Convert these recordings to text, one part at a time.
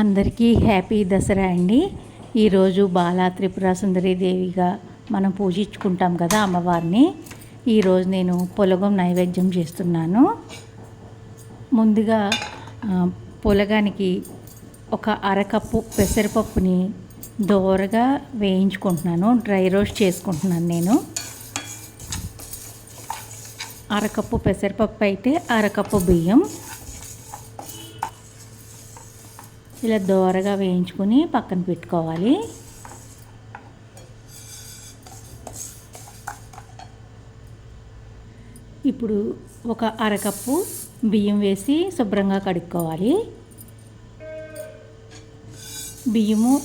అందరికీ హ్యాపీ దసరా అండి. ఈరోజు బాలా త్రిపుర సుందరి దేవిగా మనం పూజించుకుంటాం కదా అమ్మవారిని. ఈరోజు నేను పొలగం నైవేద్యం చేస్తున్నాను. ముందుగా పొలగానికి ఒక అరకప్పు పెసరపప్పుని దోరగా వేయించుకుంటున్నాను. డ్రై రోస్ట్ చేసుకుంటున్నాను నేను. అరకప్పు పెసరపప్పు అయితే అరకప్పు బియ్యం. ఇలా దోరగా వేయించుకొని పక్కన పెట్టుకోవాలి. ఇప్పుడు ఒక అరకప్పు బియ్యం వేసి శుభ్రంగా కడుక్కోవాలి. బియ్యము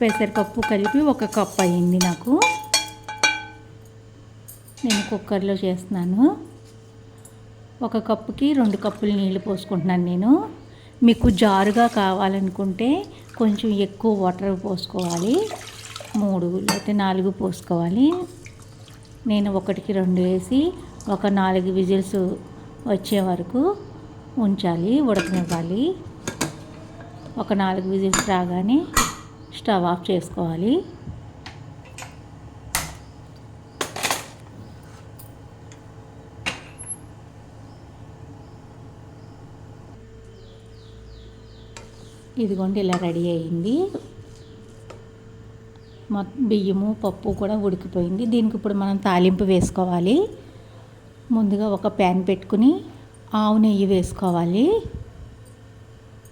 పెసరపప్పు కలిపి ఒక కప్పు అయింది నాకు. నేను కుక్కర్లో చేస్తున్నాను. ఒక కప్పుకి రెండు కప్పులు నీళ్ళు పోసుకుంటున్నాను నేను. మీకు జారుగా కావాలనుకుంటే కొంచెం ఎక్కువ వాటర్ పోసుకోవాలి. మూడు లేకపోతే నాలుగు పోసుకోవాలి. నేను ఒకటికి రెండు వేసి ఒక నాలుగు విజిల్స్ వచ్చే వరకు ఉంచాలి ఉడకనివ్వాలి. ఒక నాలుగు విజిల్స్ రాగానే స్టవ్ ఆఫ్ చేసుకోవాలి. ఇదిగోండి ఇలా రెడీ అయింది. బియ్యము పప్పు కూడా ఉడికిపోయింది. దీనికి ఇప్పుడు మనం తాలింపు వేసుకోవాలి. ముందుగా ఒక ప్యాన్ పెట్టుకుని ఆవు నెయ్యి వేసుకోవాలి.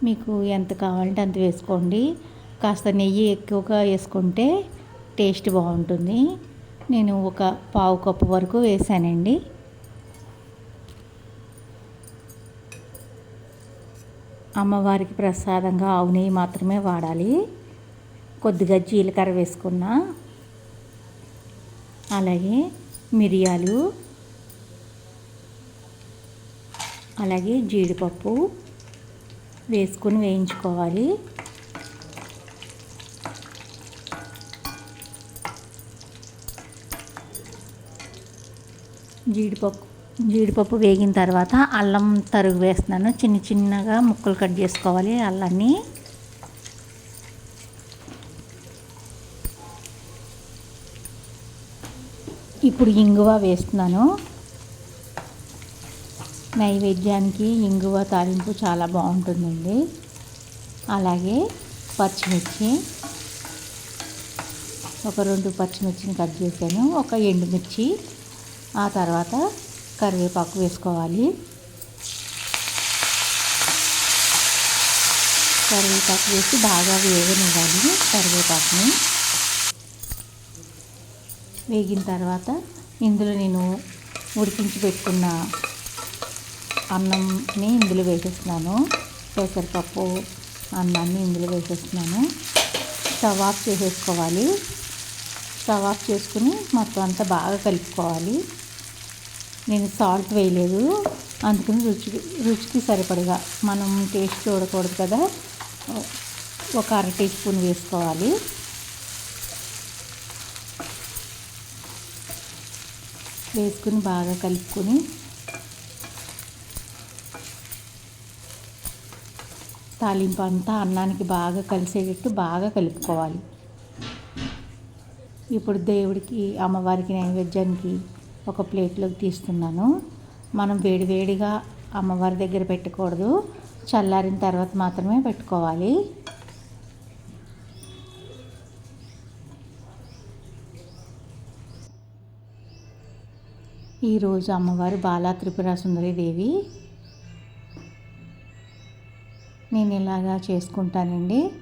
మీకు ఎంత కావాలంటే అంత వేసుకోండి. కాస్త నెయ్యి ఎక్కువగా వేసుకుంటే టేస్ట్ బాగుంటుంది. నేను ఒక పావు కప్పు వరకు వేసానండి. అమ్మవారికి ప్రసాదంగా ఆవు నెయ్యి మాత్రమే వాడాలి. కొద్దిగా జీలకర్ర వేసుకున్న అలాగే మిరియాలు అలాగే జీడిపప్పు వేసుకొని వేయించుకోవాలి. జీడిపప్పు జీడిపప్పు వేగిన తర్వాత అల్లం తరుగు వేస్తున్నాను. చిన్న చిన్నగా ముక్కలు కట్ చేసుకోవాలి అల్లాన్ని. ఇప్పుడు ఇంగువ వేస్తున్నాను. నైవేద్యానికి ఇంగువ తాలింపు చాలా బాగుంటుందండి. అలాగే పచ్చిమిర్చి. ఒక రెండు పచ్చిమిర్చిని కట్ చేశాను. ఒక ఎండుమిర్చి. ఆ తర్వాత కరివేపాకు వేసుకోవాలి. కరివేపాకు వేసి బాగా వేగనివ్వాలి కరివేపాకుని. వేగిన తర్వాత ఇందులో నేను ఉడికించి పెట్టుకున్న అన్నంని ఇందులో వేసేస్తున్నాను. పెసరపప్పు అన్నాన్ని ఇందులో వేసేస్తున్నాను. స్టవ్ ఆఫ్ చేసేసుకోవాలి. స్టవ్ ఆఫ్ చేసుకుని మొత్తం అంతా బాగా కలుపుకోవాలి. నేను సాల్ట్ వేయలేదు. అందుకని రుచికి రుచికి సరిపడగా. మనం టేస్ట్ చూడకూడదు కదా. ఒక అర టీ స్పూన్ వేసుకోవాలి. వేసుకుని బాగా కలుపుకొని తాలింపు అంతా అన్నానికి బాగా కలిసేటట్టు బాగా కలుపుకోవాలి. ఇప్పుడు దేవుడికి అమ్మవారికి నైవేద్యానికి ఒక ప్లేట్లోకి తీస్తున్నాను. మనం వేడివేడిగా అమ్మవారి దగ్గర పెట్టకూడదు. చల్లారిన తర్వాత మాత్రమే పెట్టుకోవాలి. ఈరోజు అమ్మవారు బాలా త్రిపుర సుందరి దేవి. నేను ఇలాగా చేసుకుంటానండి.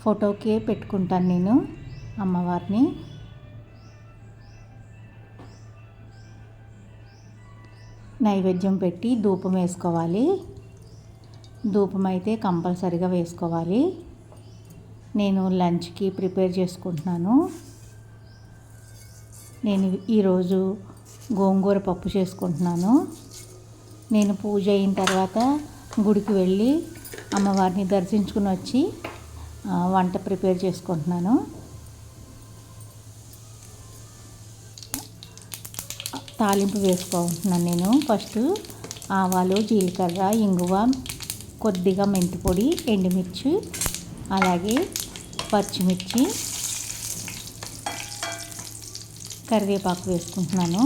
ఫోటోకే పెట్టుకుంటాను నేను అమ్మవారిని. నైవేద్యం పెట్టి ధూపం వేసుకోవాలి. ధూపం అయితే కంపల్సరిగా వేసుకోవాలి. నేను లంచ్కి ప్రిపేర్ చేసుకుంటున్నాను. నేను ఈరోజు గోంగూర పప్పు చేసుకుంటున్నాను. నేను పూజ అయిన తర్వాత గుడికి వెళ్ళి అమ్మవారిని దర్శించుకుని వచ్చి వంట ప్రిపేర్ చేసుకుంటున్నాను. తాలింపు వేసుకుంటున్నాను నేను. ఫస్ట్ ఆవాలు జీలకర్ర ఇంగువ కొద్దిగా మెంతి పొడి ఎండుమిర్చి అలాగే పచ్చిమిర్చి కరివేపాకు వేసుకుంటున్నాను.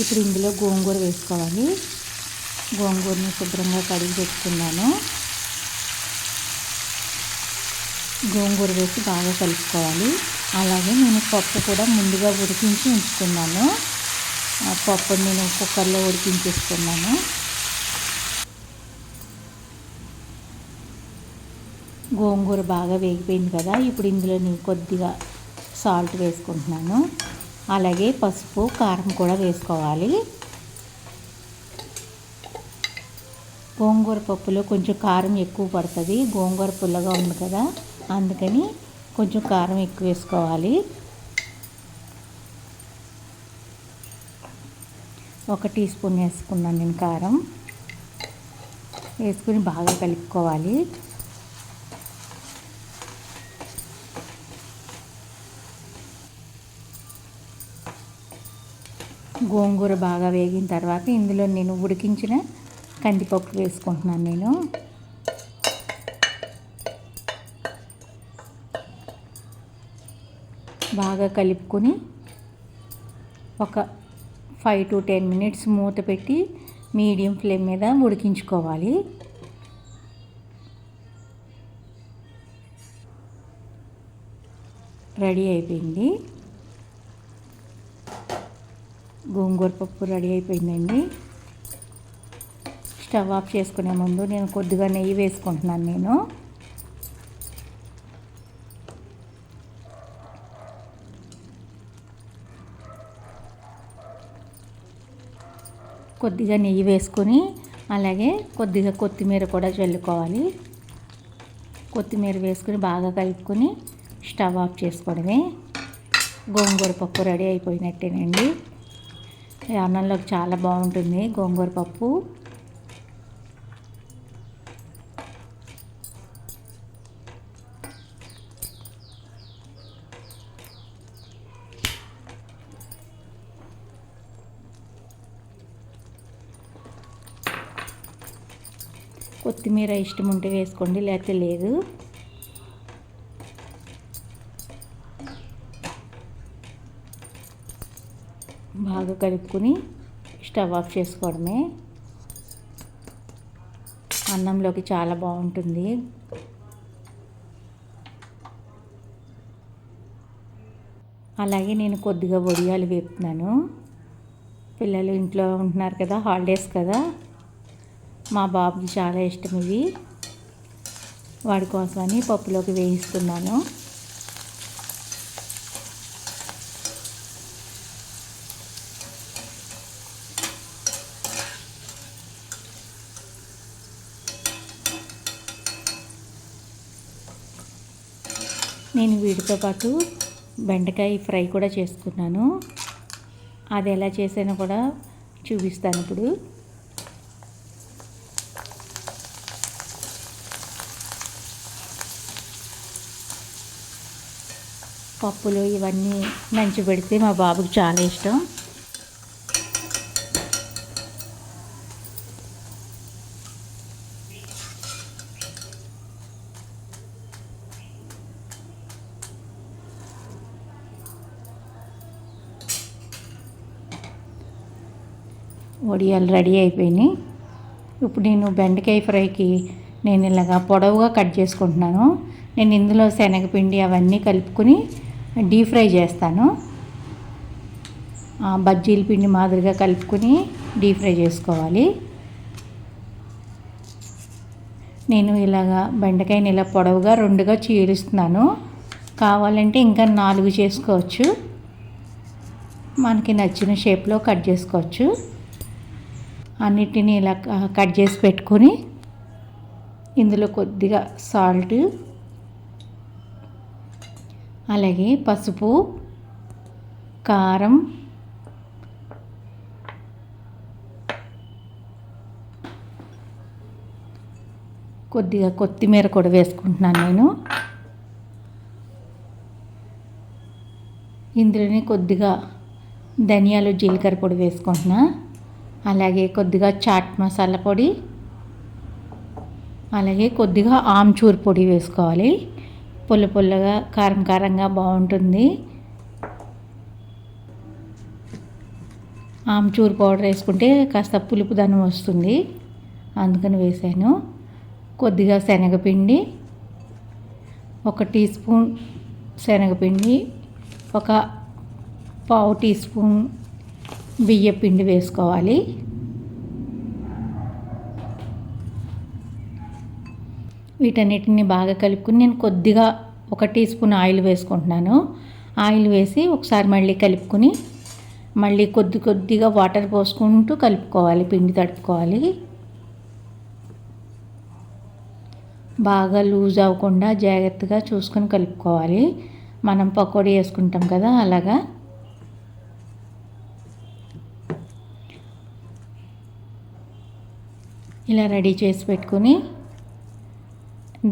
ఇప్పుడు ఇందులో గోంగూర వేసుకోవాలి. గోంగూరని శుభ్రంగా కడిగి పెట్టుకున్నాను. గోంగూర వేసి బాగా కలుపుకోవాలి. అలాగే నేను పప్పు కూడా ముందుగా ఉడికించి ఉంచుకున్నాను. ఆ పప్పుని నేను కుక్కర్లో ఉడికించేసుకున్నాను. గోంగూర బాగా వేగిపోయింది కదా ఇప్పుడు ఇందులో నేను కొద్దిగా సాల్ట్ వేసుకుంటున్నాను. అలాగే పసుపు కారం కూడా వేసుకోవాలి. గోంగూర పప్పులో కొంచెం కారం ఎక్కువ పడుతుంది. గోంగూర పుల్లగా ఉంది కదా అందుకని కొంచెం కారం ఎక్కువ వేసుకోవాలి. ఒక టీ స్పూన్ వేసుకున్నాను నేను కారం. వేసుకుని బాగా కలుపుకోవాలి. గోంగూర బాగా వేగిన తర్వాత ఇందులో నేను ఉడికించిన కందిపప్పు వేసుకుంటున్నాను నేను. బాగా కలుపుకొని ఒక ఫైవ్ టు టెన్ మినిట్స్ మూత పెట్టి మీడియం ఫ్లేమ్ మీద ఉడికించుకోవాలి. రెడీ అయిపోయింది. గోంగూర పప్పు రెడీ అయిపోయిందండి. స్టవ్ ఆఫ్ చేసుకునే ముందు నేను కొద్దిగా నెయ్యి వేసుకుంటున్నాను నేను. కొద్దిగా నెయ్యి వేసుకొని అలాగే కొద్దిగా కొత్తిమీర కూడా చల్లుకోవాలి. కొత్తిమీర వేసుకుని బాగా కలుపుకొని స్టవ్ ఆఫ్ చేసుకోవడమే. గోంగూర పప్పు రెడీ అయిపోయినట్టేనండి. అన్నంలోకి చాలా బాగుంటుంది గోంగూర పప్పు. కొత్తిమీర ఇష్టం ఉంటే వేసుకోండి లేకపోతే లేదు. బాగా కలుపుకొని స్టవ్ ఆఫ్ చేసుకోవడమే. అన్నంలోకి చాలా బాగుంటుంది. అలాగే నేను కొద్దిగా వడియాలు వేపుతున్నాను. పిల్లలు ఇంట్లో ఉంటున్నారు కదా హాలిడేస్ కదా. మా బాబుకి చాలా ఇష్టం ఇవి. వాడి కోసమని పప్పులోకి వేయిస్తున్నాను. నేను వీటితో పాటు బెండకాయ ఫ్రై కూడా చేసుకున్నాను. అది ఎలా చేసానో కూడా చూపిస్తాను ఇప్పుడు. పప్పులు ఇవన్నీ నంచి పెడితే మా బాబుకి చాలా ఇష్టం. వడియాలు రెడీ అయిపోయినాయి. ఇప్పుడు నేను బెండకాయ ఫ్రైకి నేను ఇలాగా పొడవుగా కట్ చేసుకుంటున్నాను. నేను ఇందులో శనగపిండి అవన్నీ కలుపుకొని డీప్ ఫ్రై చేస్తాను. బజ్జీల పిండి మాదిరిగా కలుపుకొని డీప్ ఫ్రై చేసుకోవాలి. నేను ఇలాగా బెండకాయని ఇలా పొడవుగా రెండుగా చీలుస్తున్నాను. కావాలంటే ఇంకా నాలుగు చేసుకోవచ్చు. మనకి నచ్చిన షేప్లో కట్ చేసుకోవచ్చు. అన్నిటిని ఇలా కట్ చేసి పెట్టుకొని ఇందులో కొద్దిగా సాల్ట్ అలాగే పసుపు కారం కొద్దిగా కొత్తిమీర కూడా వేసుకుంటున్నాను నేను. ఇందులోనే కొద్దిగా ధనియాలు జీలకర్ర పొడి వేసుకుంటున్నా. అలాగే కొద్దిగా చాట్ మసాలా పొడి అలాగే కొద్దిగా ఆమ్చూర్ పొడి వేసుకోవాలి. పుల్ల పుల్లగా కారం కారంగా బాగుంటుంది. ఆమ్చూర్ పౌడర్ వేసుకుంటే కాస్త పులుపుదనం వస్తుంది. అందుకని వేసాను. కొద్దిగా శనగపిండి ఒక టీ స్పూన్ శనగపిండి ఒక పావు టీ స్పూన్ బియ్య పిండి వేసుకోవాలి. వీటన్నిటిని బాగా కలుపుకుని నేను కొద్దిగా ఒక టీ స్పూన్ ఆయిల్ వేసుకుంటున్నాను. ఆయిల్ వేసి ఒకసారి మళ్ళీ కలుపుకొని మళ్ళీ కొద్ది కొద్దిగా వాటర్ పోసుకుంటూ కలుపుకోవాలి పిండి తడుపుకోవాలి. బాగా లూజ్ అవ్వకుండా జాగ్రత్తగా చూసుకొని కలుపుకోవాలి. మనం పకోడీ వేసుకుంటాం కదా అలాగా. ఇలా రెడీ చేసి పెట్టుకొని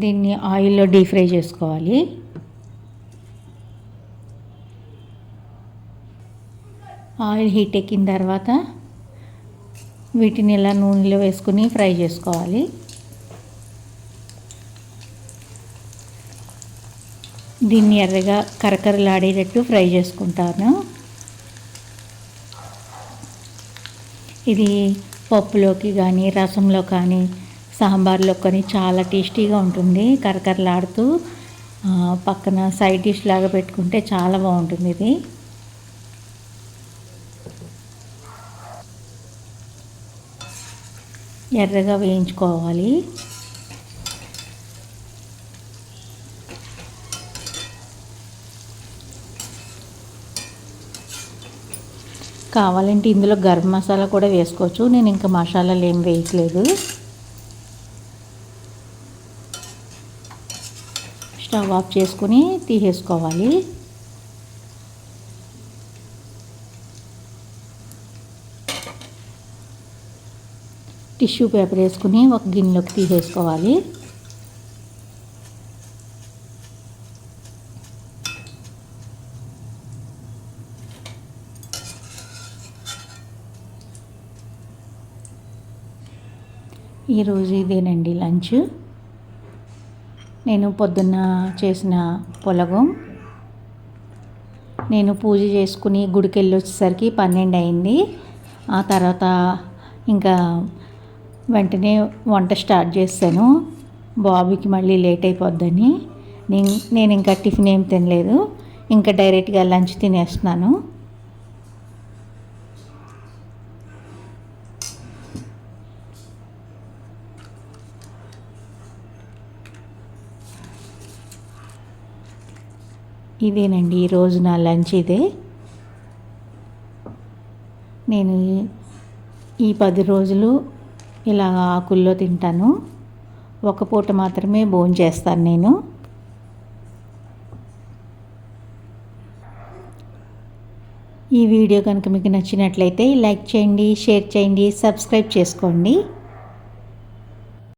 దీన్ని ఆయిల్లో డీప్ ఫ్రై చేసుకోవాలి. ఆయిల్ హీట్ ఎక్కిన తర్వాత వీటిని ఇలా నూనెలో వేసుకుని ఫ్రై చేసుకోవాలి. దీన్ని ఎర్రగా కరకరలాడేటట్టు ఫ్రై చేసుకుంటాను. ఇది పప్పులోకి కానీ రసంలో కానీ సాంబార్లో కానీ చాలా టేస్టీగా ఉంటుంది కరకరలాడుతూ పక్కన సైడ్ డిష్ లాగా పెట్టుకుంటే చాలా బాగుంటుంది ఇది. ఎర్రగా వేయించుకోవాలి. కావాలంటే ఇందులో గరం మసాలా కూడా వేసుకోవచ్చు నేను ఇంకా మసాలాలు ఏం వేయట్లేదు. స్టవ్ ఆఫ్ చేసుకుని తీసేసుకోవాలి. టిష్యూ పేపర్ వేసుకుని ఒక గిన్నెలోకి తీసేసుకోవాలి. ఈరోజు ఇదేనండి లంచ్. నేను పొద్దున్న చేసిన పొలగం. నేను పూజ చేసుకుని గుడికి వెళ్ళి వచ్చేసరికి పన్నెండు అయింది. ఆ తర్వాత ఇంకా వెంటనే వంట స్టార్ట్ చేశాను. బాబుకి మళ్ళీ లేట్ అయిపోద్దని. నేను నేను ఇంకా టిఫిన్ ఏం తినలేదు. ఇంకా డైరెక్ట్గా లంచ్ తినేస్తున్నాను. ఇదేనండి ఈరోజు నా లంచ్ ఇదే. నేను ఈ పది రోజులు ఇలా ఆకుల్లో తింటాను. ఒక పూట మాత్రమే భోజనం చేస్తాను నేను. ఈ వీడియో కనుక మీకు నచ్చినట్లయితే లైక్ చేయండి షేర్ చేయండి సబ్స్క్రైబ్ చేసుకోండి.